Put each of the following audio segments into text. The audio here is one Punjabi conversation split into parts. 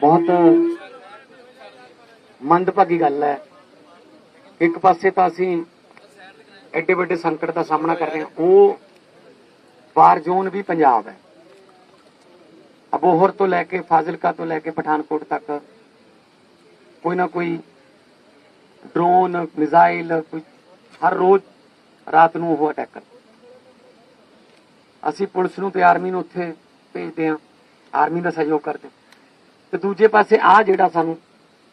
ਬਹੁਤ ਮੰਦਭਾਗੀ ਗੱਲ ਹੈ। ਇੱਕ ਪਾਸੇ ਤਾਂ ਅਸੀਂ ਐਡੇ ਵੱਡੇ ਸੰਕਟ ਦਾ ਸਾਹਮਣਾ ਕਰ ਰਹੇ ਹਾਂ। ਉਹ ਵਾਰ ਜ਼ੋਨ ਵੀ ਪੰਜਾਬ ਹੈ। ਅਬੋਹਰ ਤੋਂ ਲੈ ਕੇ ਫਾਜ਼ਿਲਕਾ ਤੋਂ ਲੈ ਕੇ ਪਠਾਨਕੋਟ ਤੱਕ ਕੋਈ ਨਾ ਕੋਈ ਡਰੋਨ, ਮਿਜ਼ਾਈਲ, ਕੋਈ ਹਰ ਰੋਜ਼ ਰਾਤ ਨੂੰ ਉਹ ਅਟੈਕ ਕਰ ਅਸੀਂ ਪੁਲਿਸ ਨੂੰ ਤੇ ਆਰਮੀ ਨੂੰ ਉੱਥੇ ਭੇਜਦੇ ਹਾਂ। ਆਰਮੀ ਦਾ ਸਹਿਯੋਗ ਕਰਦੇ ਤੇ ਦੂਜੇ ਪਾਸੇ ਆ ਜਿਹੜਾ ਸਾਨੂੰ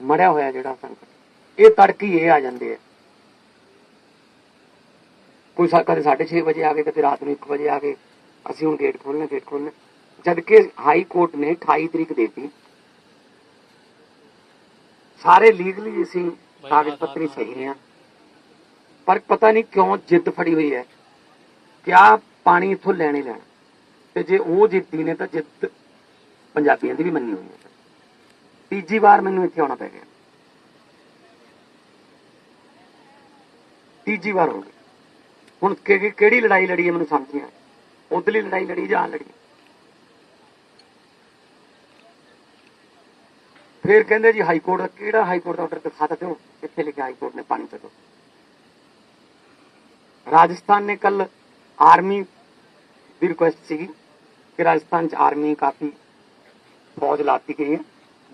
ਮੜਿਆ ਹੋਇਆ ਜਿਹੜਾ ਸੰਕਟ ਇਹ ਤੜਕੀ ਇਹ ਆ ਜਾਂਦੇ ਆ। ਕੋਈ ਕਦੇ 6:30 ਵਜੇ ਆ ਗਏ ਕਦੇ ਰਾਤ ਨੂੰ 1 ਵਜੇ ਆ ਗਏ। ਅਸੀਂ ਹੁਣ ਗੇਟ ਖੋਲਣਾ ਗੇਟ ਖੋਲਣਾ ਜਦ ਕਿ ਹਾਈ ਕੋਰਟ ਨੇ 28 ਤਰੀਕ ਦੇਤੀ। ਸਾਰੇ ਲੀਗਲੀ ਅਸੀਂ ਕਾਗਜ਼ ਪੱਤਰੀ ਸਹੀ ਆ। ਪਰ ਪਤਾ ਨਹੀਂ ਕਿਉਂ ਜਿੱਦ ਫੜੀ ਹੋਈ ਹੈ ਕਿ ਆ ਪਾਣੀ ਇੱਥੋਂ ਲੈਣੇ ਲੈਣਾ। ਤੇ ਜੇ ਉਹ ਜਿੱਤੀ ਨੇ ਤਾਂ ਜਿੱਦ ਪੰਜਾਬੀਆਂ ਦੀ ਵੀ ਮੰਨੀ ਹੋਈ ਹੈ। ਤੀਜੀ ਵਾਰ ਮੈਨੂੰ ਇੱਥੇ ਆਉਣਾ ਪੈ ਗਿਆ। ਤੀਜੀ ਵਾਰ ਹੋ ਗਈ। ਹੁਣ ਕਿਹੜੀ ਲੜਾਈ ਲੜੀ ਹੈ ਮੈਨੂੰ ਸਮਝ ਨਹੀਂ ਆ ਉਧਰਲੀ ਲੜਾਈ ਲੜੀ ਜਾਂ ਲੜੀ? ਫਿਰ ਕਹਿੰਦੇ ਜੀ ਹਾਈ ਕੋਰਟ ਦਾ ਕਿਹੜਾ ਹਾਈ ਕੋਰਟ ਦਾ ਆਰਡਰ ਦਿਖਾ ਦਿਓ ਕਿੱਥੇ ਲਿਖਿਆ ਹਾਈ ਕੋਰਟ ਨੇ ਪਾਣੀ ਚੱਕੋ ਰਾਜਸਥਾਨ ਨੇ ਕੱਲ ਆਰਮੀ ਦੀ ਰਿਕੁਐਸਟ ਸੀਗੀ ਕਿ ਰਾਜਸਥਾਨ ਚ ਆਰਮੀ ਕਾਫੀ ਫੌਜ ਲਾਤੀ ਗਈ ਹੈ।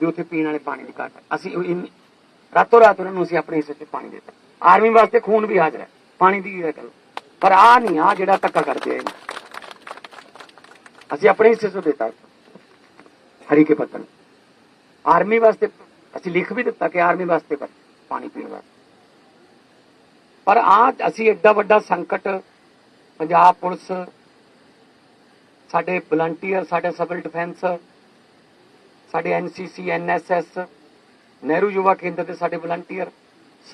ਵੀ ਉੱਥੇ ਪੀਣ ਵਾਲੇ ਪਾਣੀ ਦੀ ਘਾਟ ਅਸੀਂ ਰਾਤੋਂ ਰਾਤ ਉਹਨਾਂ ਨੂੰ ਅਸੀਂ ਆਪਣੇ ਹਿੱਸੇ 'ਚ ਪਾਣੀ ਦਿੱਤਾ। ਆਰਮੀ ਵਾਸਤੇ ਖੂਨ ਵੀ ਹਾਜ਼ਰ ਹੈ। ਪਾਣੀ ਦੀ ਕੀ ਗੱਲ ਪਰ ਆ ਨਹੀਂ ਆ ਜਿਹੜਾ ਧੱਕਾ ਕਰਦੇ ਆ ਅਸੀਂ ਆਪਣੇ ਹਿੱਸੇ 'ਚੋਂ ਦਿੱਤਾ। ਹਰੀ ਕੇ ਪੱਤਨ ਆਰਮੀ ਵਾਸਤੇ ਅਸੀਂ ਲਿਖ ਵੀ ਦਿੱਤਾ ਕਿ ਆਰਮੀ ਵਾਸਤੇ ਪਾਣੀ ਪੀਣ ਵਾਸਤੇ। ਪਰ ਆ ਅਸੀਂ ਐਡਾ ਵੱਡਾ ਸੰਕਟ, ਪੰਜਾਬ ਪੁਲਿਸ, ਸਾਡੇ ਵਲੰਟੀਅਰ ਸਾਡੇ ਸਿਵਲ ਡਿਫੈਂਸ ਸਾਡੇ ਐਨਸੀਸੀ ਐਨਐਸਐਸ ਨਹਿਰੂ ਯੁਵਾ ਕੇਂਦਰ ਦੇ ਸਾਡੇ ਵਲੰਟੀਅਰ,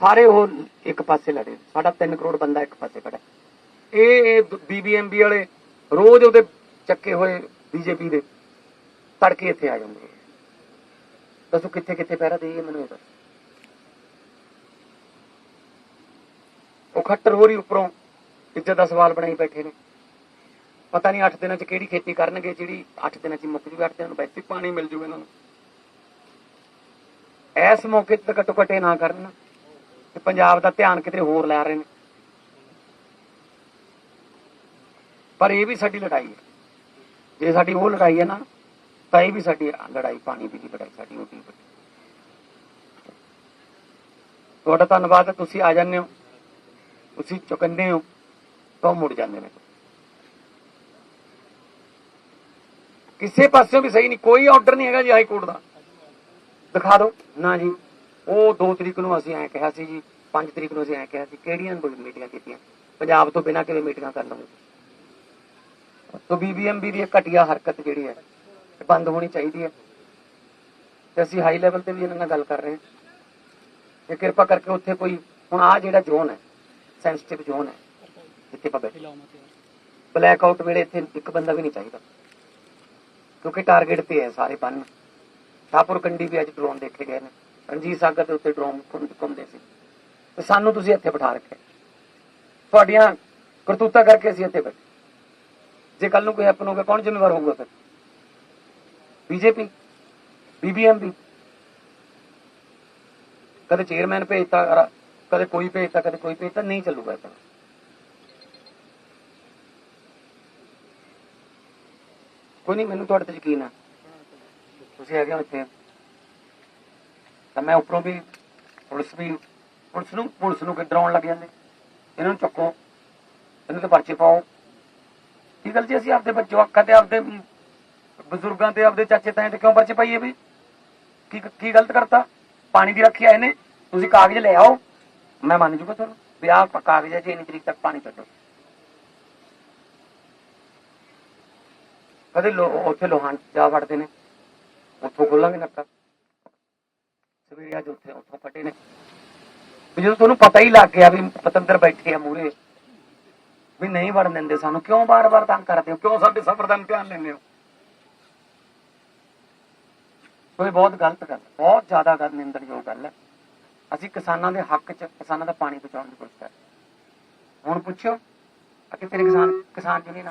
ਸਾਰੇ ਉਹ ਇੱਕ ਪਾਸੇ ਲੜੇ। ਸਾਡਾ 3 ਕਰੋੜ ਬੰਦਾ ਇੱਕ ਪਾਸੇ ਖੜਾ ਇਹ ਬੀਬੀਐਮਬੀ ਵਾਲੇ ਰੋਜ਼ ਉਹਦੇ ਚੱਕੇ ਹੋਏ ਬੀਜੇਪੀ ਦੇ ਤੜਕੇ ਇੱਥੇ ਆ ਜਾਂਦੇ ਦੱਸੋ ਕਿੱਥੇ ਕਿੱਥੇ ਪਹਿਰਾ ਦੇਈਏ ਮੈਨੂੰ ਇਹ ਦੱਸ। ਉਹ ਖੱਟਰ ਹੋਰੀ ਉੱਪਰੋਂ ਇੱਜ਼ਤ ਦਾ ਸਵਾਲ ਬਣਾਈ ਬੈਠੇ ਨੇ। ਪਤਾ ਨਹੀਂ 8 ਦਿਨਾਂ ਚ ਕਿਹੜੀ ਖੇਤੀ ਕਰਨਗੇ, ਜਿਹੜੀ 8 ਦਿਨਾਂ ਚ ਮੁੱਕ ਜੂਗੀ 8 ਦਿਨਾਂ ਨੂੰ ਵੈਸੇ ਪਾਣੀ ਮਿਲ ਜੂਗਾ ਇਹਨਾਂ ਨੂੰ। ਇਸ ਮੌਕੇ ਤੇ ਘੱਟੋ ਘੱਟ ਨਾ ਕਰਨ ਕਿ ਪੰਜਾਬ ਦਾ ਧਿਆਨ ਕਿਤੇ ਹੋਰ ਲੈ ਰਹੇ ਨੇ। ਪਰ ਇਹ ਵੀ ਸਾਡੀ ਲੜਾਈ ਹੈ। ਜੇ ਸਾਡੀ ਉਹ ਲੜਾਈ ਹੈ ਨਾ, ਤਾਂ ਇਹ ਵੀ ਸਾਡੀ ਲੜਾਈ, ਪਾਣੀ ਦੀ ਲੜਾਈ ਸਾਡੀ ਉਹ ਵੀ ਤੁਹਾਡਾ ਧੰਨਵਾਦ ਤੁਸੀਂ ਆ ਜਾਂਦੇ ਹੋ, ਤੁਸੀਂ ਚੁਕੰਦੇ ਹੋ, ਤਾਂ ਉਹ ਮੁੜ ਜਾਂਦੇ ਨੇ। ਕਿਸੇ ਪਾਸਿਓਂ ਵੀ ਸਹੀ ਨਹੀਂ ਕੋਈ ਆਰਡਰ ਨਹੀਂ ਹੈਗਾ ਜੀ ਹਾਈ ਕੋਰਟ ਦਾ। ਦਿਖਾ ਦਿਓ। ਨਾ ਜੀ। ਉਹ 2 ਤਰੀਕ ਨੂੰ ਅਸੀਂ ਐਂ ਕਿਹਾ ਸੀ ਜੀ 5 ਤਰੀਕ ਨੂੰ ਅਸੀਂ ਐਂ ਕਿਹਾ ਸੀ ਕਿਹੜੀਆਂ ਮੀਟਿੰਗਾਂ ਕੀਤੀਆਂ? ਪੰਜਾਬ ਤੋਂ ਬਿਨਾਂ ਕਿਵੇਂ ਮੀਟਿੰਗਾਂ ਕਰ ਲਵਾਂਗੇ? ਤੋ ਬੀਬੀਐਮਬੀ ਦੀ ਇਹ ਘਟੀਆ ਹਰਕਤ ਜਿਹੜੀ ਹੈ ਇਹ ਬੰਦ ਹੋਣੀ ਚਾਹੀਦੀ ਹੈ। ਤੇ ਅਸੀਂ ਹਾਈ ਲੈਵਲ ਤੇ ਵੀ ਇਹਨਾਂ ਨਾਲ ਗੱਲ ਕਰ ਰਹੇ ਹਾਂ। ਕਿ ਕਿਰਪਾ ਕਰਕੇ ਉੱਥੇ ਕੋਈ ਹੁਣ ਆ ਜਿਹੜਾ ਜ਼ੋਨ ਹੈ ਸੈਂਸਿਟਿਵ ਜ਼ੋਨ ਹੈ ਜਿੱਥੇ ਬੈਠੇ ਬਲੈਕ ਆਊਟ ਵੇਲੇ ਇੱਥੇ ਇੱਕ ਬੰਦਾ ਵੀ ਨਹੀਂ ਚਾਹੀਦਾ। ਕਿਉਂਕਿ ਟਾਰਗੇਟ ਤੇ ਹੈ ਸਾਰੇ ਬੰਨ। ਠਾਪੁਰ ਕੰਡੀ ਵੀ ਅੱਜ ਡਰੋਨ ਦੇਖੇ ਗਏ ਨੇ। ਰਣਜੀਤ ਸਾਗਰ ਦੇ ਉੱਤੇ ਡਰੋਨ ਘੁੰਮਦੇ ਸੀ। ਤੇ ਸਾਨੂੰ ਤੁਸੀਂ ਇੱਥੇ ਬਿਠਾ ਰੱਖਿਆ। ਤੁਹਾਡੀਆਂ ਕਰਤੂਤਾਂ ਕਰਕੇ ਅਸੀਂ ਇੱਥੇ ਬੈਠੇ। ਜੇ ਕੱਲ ਨੂੰ ਕੋਈ ਹੈਪਨ ਹੋ ਗਿਆ ਕੌਣ ਜ਼ਿੰਮੇਵਾਰ ਹੋਊਗਾ ਫਿਰ? ਬੀਜੇਪੀ ਬੀਬੀਐਮਬੀ ਕਦੇ ਚੇਅਰਮੈਨ ਭੇਜਤਾ, ਕਦੇ ਕੋਈ ਭੇਜਤਾ, ਕਦੇ ਕੋਈ ਭੇਜਤਾ, ਨਹੀਂ ਚੱਲੂਗਾ ਇਹ ਤਾਂ। ਕੋਈ ਨਹੀਂ ਮੈਨੂੰ ਤੁਹਾਡੇ ਤੇ ਯਕੀਨ ਆ। ਤੁਸੀਂ ਹੈਗੇ ਹੋ ਇੱਥੇ। ਤਾਂ ਮੈਂ ਉੱਪਰੋਂ ਵੀ ਪੁਲਿਸ ਵੀ, ਪੁਲਿਸ ਨੂੰ ਪੁਲਿਸ ਨੂੰ ਕਿ ਲੱਗ ਜਾਂਦੇ। ਇਹਨਾਂ ਨੂੰ ਚੱਕੋ। ਇਹਨਾਂ ਤੇ ਪਰਚੇ ਪਾਓ। ਕੀ ਗੱਲ ਜੀ, ਅਸੀਂ ਆਪਦੇ ਬੱਚੇ ਅੱਖਾਂ ਤੇ ਆਪਦੇ ਬਜ਼ੁਰਗਾਂ ਤੇ, ਆਪਦੇ ਚਾਚੇ ਤਾਏ ਤੇ ਕਿਉਂ ਪਰਚੇ ਪਾਈਏ ਵੀ? ਕੀ ਕੀ ਗਲਤ ਕਰਤਾ? ਪਾਣੀ ਦੀ ਰੱਖਿਆ ਇਹਨੇ। ਤੁਸੀਂ ਕਾਗਜ਼ ਲੈ ਆਓ। ਮੈਂ ਮੰਨ ਜੂਗਾ ਤੁਹਾਨੂੰ ਵੀ ਆਹ ਪ- ਕਾਗਜ਼ ਹੈ ਇੰਨੀ ਤਰੀਕ ਤੱਕ ਪਾਣੀ ਛੱਡੋ ਕਦੇ ਲੋ, ਉੱਥੇ ਲੋਹਾਂ ਜਾ ਵੜਦੇ ਨੇ। ਉੱਥੋਂ ਖੋਲਾਂਗੇ ਨੱਕਾ ਸਵੇਰੇ ਅੱਜ ਉੱਥੇ, ਉੱਥੋਂ ਫਟੇ ਨੇ। ਜਦੋਂ ਤੁਹਾਨੂੰ ਪਤਾ ਹੀ ਲੱਗ ਗਿਆ ਵੀ ਪਤੰਦਰ ਬੈਠੇ ਆ ਮੂਰੇ ਵੀ ਨਹੀਂ ਵੜਨ ਦਿੰਦੇ ਸਾਨੂੰ, ਕਿਉਂ ਬਾਰ-ਬਾਰ ਤੰਗ ਕਰਦੇ ਹੋ? ਕਿਉਂ ਸਾਡੇ ਸਫਰ ਦਾ ਇਮਤਿਹਾਨ ਲੈਂਦੇ ਹੋ? ਕੋਈ ਬਹੁਤ ਗਲਤ ਗੱਲ, ਬਹੁਤ ਜ਼ਿਆਦਾ ਗੱਲ, ਨਿੰਦਣਯੋਗ ਗੱਲ ਹੈ। ਅਸੀਂ ਕਿਸਾਨਾਂ ਦੇ ਹੱਕ 'ਚ, ਕਿਸਾਨਾਂ ਦਾ ਪਾਣੀ ਬਚਾਉਣ ਦੀ ਕੋਸ਼ਿਸ਼ ਕਰ ਹੁਣ ਪੁੱਛੋ ਆ ਕਿਤੇ ਨੇ ਕਿਸਾਨ ਕਿਸਾਨ ਯੂਨੀਅਨ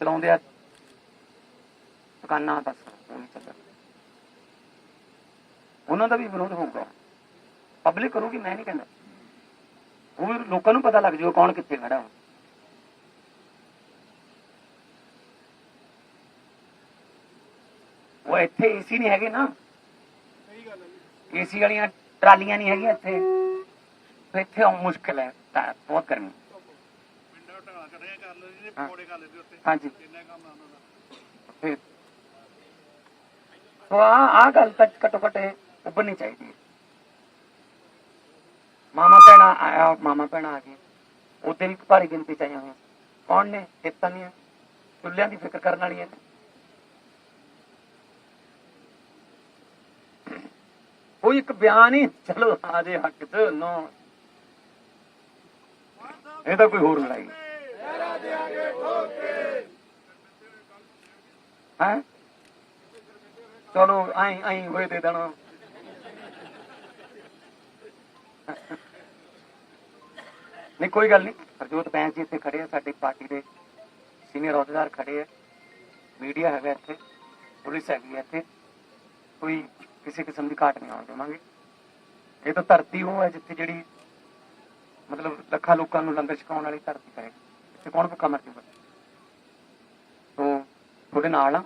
ਚਲਾਉਂਦੇ ਆ। ਦੁਕਾਨਾਂ ਬਸ ਉਹਨਾਂ ਦਾ ਵੀ ਵਿਰੋਧ ਹੋਊਗਾ। ਪਬਲਿਕ ਕਰੂਗੀ, ਮੈਂ ਨਹੀਂ ਕਹਿੰਦਾ। ਉਹ ਵੀ ਲੋਕਾਂ ਨੂੰ ਪਤਾ ਲੱਗ ਜਾਊਗਾ ਕੌਣ ਕਿੱਥੇ ਖੜਾ ਹੋ। ਉਹ ਇੱਥੇ ਏਸੀ ਨਹੀਂ ਹੈਗੇ ਨਾ। ਏਸੀ ਵਾਲੀਆਂ ਟਰਾਲੀਆਂ ਨਹੀਂ ਹੈਗੀਆਂ ਇੱਥੇ। ਇੱਥੇ ਆਉਣ ਮੁਸ਼ਕਿਲ ਹੈ ਬਹੁਤ ਗਰਮੀ। ਪਿੰਡਾਂ ਢਾਹ ਕਰਿਆ ਕਰ ਲਓ ਜੀ ਹਾਂ। ਪਕੌੜੇ ਖਾ ਲੈਂਦੇ ਉੱਤੇ ਹਾਂਜੀ। ਕਿੰਨਾ ਕੰਮ ਆ ਉਹਨਾਂ ਦਾ। ਫਿਰ ਸੋ ਆ ਆ ਗੱਲ ਤੱਕ ਘੱਟੋ ਘੱਟ ਇਹ ਉੱਭਰਨੀ ਚਾਹੀਦੀ ਹੈ। ਮਾਮਾ ਭੈਣਾ ਆਇਆ ਮਾਮਾ ਭੈਣਾ ਆ ਗਏ ਉਹਦੇ ਵੀ ਭਾਰੀ ਗਿਣਤੀ ਚ ਆਈਆਂ ਹੋਈਆਂ। ਕੌਣ ਨੇ? ਹਿੱਤਾਂ ਦੀਆਂ? ਚੁੱਲ੍ਹਿਆਂ ਦੀ ਫਿਕਰ ਕਰਨ ਵਾਲੀਆਂ ਨੇ। ਕੋਈ ਇੱਕ ਬਿਆਨ ਹੀ ਚਲੋ ਆ ਜੇ ਹੱਕ ਚ ਨੋ ਇਹ ਤਾਂ ਕੋਈ ਹੋਰ ਲੜਾਈ ਹੈ? ਚਲੋ ਆਈ ਆਈ ਹੋਏ ਦੇ ਦੇਣਾ ਨਹੀਂ, ਕੋਈ ਗੱਲ ਨਹੀਂ। ਹਰਜੋਤ ਬੈਂਸ ਜੀ ਇੱਥੇ ਖੜੇ ਆ, ਸਾਡੀ ਪਾਰਟੀ ਦੇ ਸੀਨੀਅਰ ਅਹੁਦੇਦਾਰ ਖੜੇ ਆ। ਮੀਡੀਆ ਹੈਗਾ ਇੱਥੇ, ਪੁਲਿਸ ਹੈਗੀ ਹੈ ਇੱਥੇ। ਕੋਈ ਕਿਸੇ ਕਿਸਮ ਦੀ ਘਾਟ ਨਹੀਂ ਆਉਣ ਦੇਵਾਂਗੇ। ਇਹ ਤਾਂ ਧਰਤੀ ਉਹ ਹੈ ਜਿੱਥੇ ਜਿਹੜੀ ਮਤਲਬ ਲੱਖਾਂ ਲੋਕਾਂ ਨੂੰ ਲੰਗਰ ਛਕਾਉਣ ਵਾਲੀ ਧਰਤੀ ਹੈ ਇੱਥੇ ਕੌਣ ਭੁੱਖਾ ਮਰ ਜੂਗਾ ਤੁਹਾਡੇ ਨਾਲ ਆ।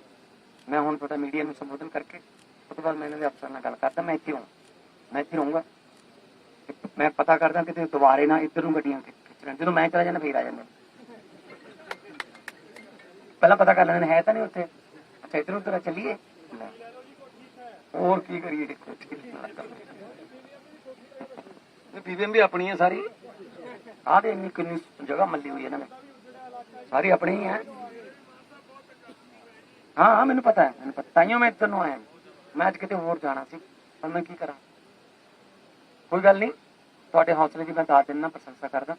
ਮੈਂ ਹੁਣ ਤੁਹਾਡਾ ਮੀਡੀਆ ਨੂੰ ਸੰਬੋਧਨ ਕਰਕੇ ਉਸ ਤੋਂ ਬਾਅਦ ਮੈਂ ਇਹਨਾਂ ਦੇ ਅਫਸਰ ਨਾਲ ਗੱਲ ਕਰਦਾ ਮੈਂ ਇੱਥੇ ਹਾਂ ਮੈਂ ਇੱਥੇ ਰਹੂੰਗਾ ਮੈਂ ਪਤਾ ਕਰਦਾ ਕਿਤੇ ਦੁਬਾਰੇ ਨਾ ਇੱਧਰ ਨੂੰ ਗੱਡੀਆਂ ਖਿੱਚ ਖਿੱਚ ਲੈਣ। ਜਦੋਂ ਮੈਂ ਚਲਾ ਜਾਂਦਾ ਫੇਰ ਆ ਜਾਂਦਾ। ਪਹਿਲਾਂ ਪਤਾ ਕਰ ਲੈਣਾ ਹੈ ਤਾਂ ਨਹੀਂ ਉੱਥੇ? ਅੱਛਾ ਇੱਧਰ ਉੱਧਰ ਚੱਲੀਏ। ਹੋਰ ਕੀ ਕਰੀਏ ਦੇਖੋ ਇਹ ਬੀਬੀਐਮ ਵੀ ਆਪਣੀ ਹੈ ਸਾਰੀ। ਆਹ ਦੇ ਇੰਨੀ ਕਿੰਨੀ ਜਗ੍ਹਾ ਮੱਲੀ ਹੋਈ ਇਹਨਾਂ ਨੇ। ਸਾਰੀ ਆਪਣੀ ਹੀ ਹਾਂ ਹਾਂ, ਮੈਨੂੰ ਪਤਾ ਹੈ, ਮੈਨੂੰ ਪਤਾ ਤਾਈਓ ਮੈਂ ਇੱਧਰ ਨੂੰ ਆਇਆ। ਮੈਂ ਅੱਜ ਕਿਤੇ ਹੋਰ ਜਾਣਾ ਸੀ, ਪਰ ਮੈਂ ਕੀ ਕਰਾਂ? ਕੋਈ ਗੱਲ ਨਹੀਂ, ਤੁਹਾਡੇ ਹੌਸਲੇ ਦੀ ਮੈਂ ਦਾਤ ਦਿੰਦਾ, ਪ੍ਰਸ਼ੰਸਾ ਕਰਦਾ।